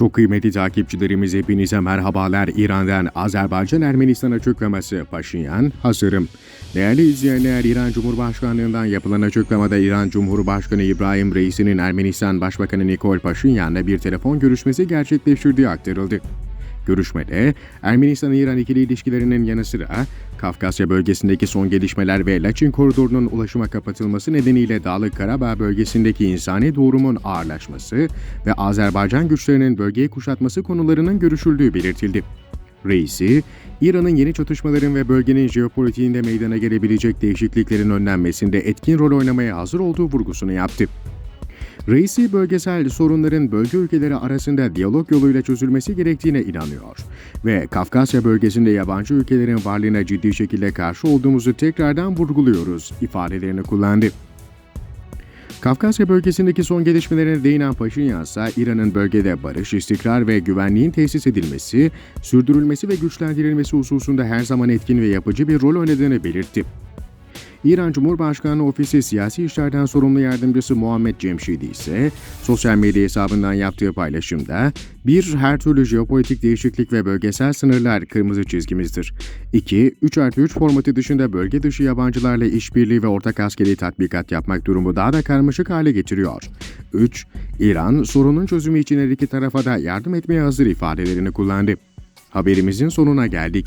Çok kıymetli takipçilerimiz hepinize merhabalar. İran'dan Azerbaycan Ermenistan açıklaması Paşinyan hazırım. Değerli izleyenler İran Cumhurbaşkanlığından yapılan açıklamada İran Cumhurbaşkanı İbrahim Reisi'nin Ermenistan Başbakanı Nikol Paşinyan'la bir telefon görüşmesi gerçekleştirdiği aktarıldı. Görüşmede Ermenistan-İran ikili ilişkilerinin yanı sıra Kafkasya bölgesindeki son gelişmeler ve Laçin koridorunun ulaşıma kapatılması nedeniyle Dağlık Karabağ bölgesindeki insani durumun ağırlaşması ve Azerbaycan güçlerinin bölgeyi kuşatması konularının görüşüldüğü belirtildi. Reisi, İran'ın yeni çatışmaların ve bölgenin jeopolitiğinde meydana gelebilecek değişikliklerin önlenmesinde etkin rol oynamaya hazır olduğu vurgusunu yaptı. Reisi bölgesel sorunların bölge ülkeleri arasında diyalog yoluyla çözülmesi gerektiğine inanıyor ve Kafkasya bölgesinde yabancı ülkelerin varlığına ciddi şekilde karşı olduğumuzu tekrardan vurguluyoruz ifadelerini kullandı. Kafkasya bölgesindeki son gelişmelere değinen Paşinyan ise İran'ın bölgede barış, istikrar ve güvenliğin tesis edilmesi, sürdürülmesi ve güçlendirilmesi hususunda her zaman etkin ve yapıcı bir rol oynadığını belirtti. İran Cumhurbaşkanı Ofisi Siyasi İşlerden Sorumlu Yardımcısı Muhammed Cemşidi ise sosyal medya hesabından yaptığı paylaşımda bir her türlü jeopolitik değişiklik ve bölgesel sınırlar kırmızı çizgimizdir. 2. 3 artı 3 formatı dışında bölge dışı yabancılarla işbirliği ve ortak askeri tatbikat yapmak durumu daha da karmaşık hale getiriyor. 3. İran sorunun çözümü için her iki tarafa da yardım etmeye hazır ifadelerini kullandı. Haberimizin sonuna geldik.